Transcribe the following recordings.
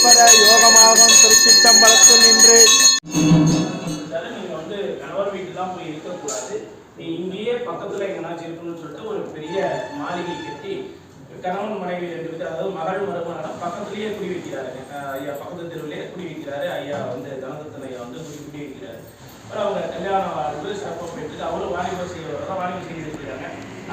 நிற்பத யோகமாகும் திருச்சிட்டம்பலத்தில் நின்று. அதாவது வந்து கணவர் வீட்டுல போய் இருக்கக்கூடாது. நீ இங்கேயே பக்கத்தில் எங்கனாச்சும் இருக்கணும்னு சொல்லிட்டு ஒரு பெரிய மாளிகை கட்டி கணவன் மனைவி ரெண்டு பேரும் அதாவது மகள் மருமகன பக்கத்துலயே குடி வைக்கிறாருங்க ஐயா பக்கத்து தெருவிலே குடி வைக்கிறாரு. ஐயா வந்து தனதத்தன் ஐயா வந்து குடி குடி வைக்கிறாரு. அப்புறம் அவங்க கல்யாணம் வாழ்வு சிறப்பாக போயிட்டு அவரும் வாணிபம் செய்ய வர வாணிபம் செய்து இருக்கிறாங்க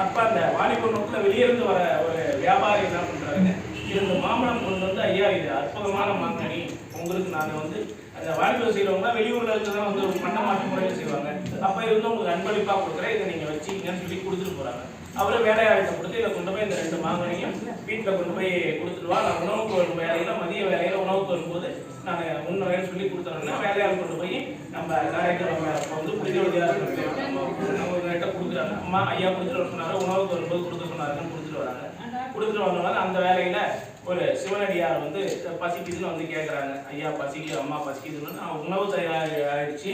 அப்போ அந்த வாணிப நோக்கில் வெளியிருந்து வர ஒரு வியாபாரி என்ன இந்த இரண்டு மாம்பழம் கொண்டு வந்து ஐயா இது அற்புதமான மாங்கனி. உங்களுக்கு நான் வந்து அந்த வாழ்க்கை செய்யறவங்க வெளியூர்ல இருக்கிறதா வந்து ஒரு பண்ண மாட்டு முறையில் செய்வாங்க. அப்ப இருந்து உங்களுக்கு அன்பளிப்பா கொடுக்குறேன். இதை நீங்க வச்சீங்கன்னு சொல்லி கொடுத்துட்டு போறாங்க. அவரை வேலையாளத்தை கொடுத்து இதை கொண்டு போய் இந்த ரெண்டு மாங்கனையும் வீட்டில் கொண்டு போய் கொடுத்துருவா நான் உணவுக்கு வரும் வேலையில மதிய வேலையில உணவுக்கு வரும்போது நான் முன்னுரைன்னு சொல்லி கொடுத்துறேன்னா வேலையாள் கொண்டு போய் நம்ம காரைக்கிழமை அப்போ வந்து புரிதல் நம்ம கிட்ட கொடுக்குறாங்க. அம்மா ஐயா கொடுத்துட்டு வர சொன்னாரு. உணவுக்கு வரும்போது கொடுக்க சொன்னாருன்னு கொடுத்துட்டு வராங்க. கொடுத்துட்டு வந்தோம்னா அந்த வேலையில ஒரு சிவனடியார் வந்து பசிக்குதுன்னு வந்து கேட்குறாங்க ஐயா பசிக்கு அம்மா பசிக்குதுன்னு. நான் உணவு தயார் ஆயிடுச்சு.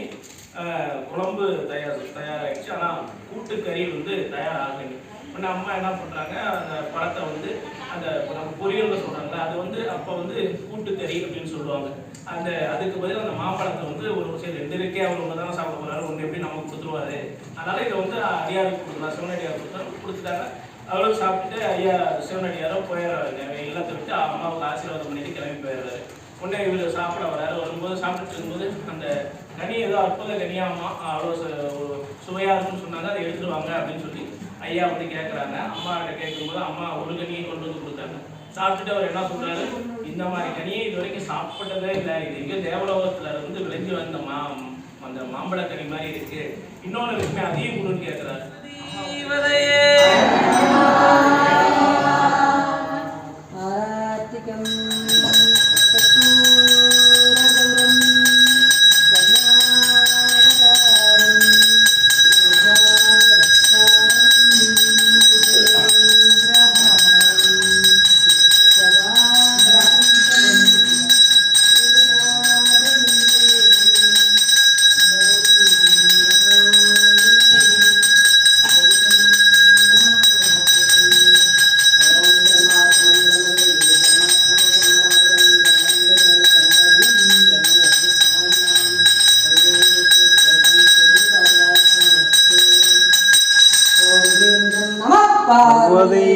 குழம்பு தயார் தயாராகிடுச்சு ஆனால் கூட்டுக்கறி வந்து தயாராகணும் உடனே அம்மா என்ன பண்ணுறாங்க அந்த பழத்தை வந்து அந்த நம்ம பொரியல்னு சொல்கிறாங்களே அது வந்து அப்போ வந்து கூட்டுக்கறி அப்படின்னு சொல்லுவாங்க. அந்த அதுக்கு பதில் அந்த மாம்பழத்தை வந்து ஒரு சரி ரெண்டு இருக்கே அவர் ஒன்று தானே சாப்பிட போகிறாரு ஒன்று எப்படி நமக்கு கொடுத்துருவாரு. அதனால இதை வந்து அடியாருக்கு கொடுக்கலாம். சிவனடியார் கொடுத்தாரு கொடுத்துட்டாங்க. அவ்வளோ சாப்பிட்டுட்டு ஐயா சிவனடியாரோ போயிடுறாரு. இல்லத்தை விட்டு அம்மாவுக்கு ஆசீர்வாதம் பண்ணிட்டு கிளம்பி போயிடுறாரு. உடனே இவர் சாப்பிட வராரு வரும்போது சாப்பிட்டு இருக்கும்போது அந்த கனி ஏதோ அற்புத கனியாமா அவ்வளோ சு- ஒரு சுவையா இருக்குன்னு சொன்னாங்க. அதை எடுத்துருவாங்க அப்படின்னு சொல்லி ஐயா வந்து கேட்குறாங்க அம்மா கிட்ட கேட்கும்போது அம்மா ஒரு கனியை கொண்டு வந்து கொடுத்தாங்க. சாப்பிட்டுட்டு அவர் என்ன சொல்றாரு? இந்த மாதிரி கனியை இது வரைக்கும் சாப்பிட்டதே இல்லை. இது எங்க தேவலோகத்துல இருந்து விளைஞ்சு வந்த மா அந்த மாம்பழ கனி மாதிரி இருக்கு. இன்னொன்று விஷயம் அதையும் கொடுன்னு கேட்கிறாரு. पावे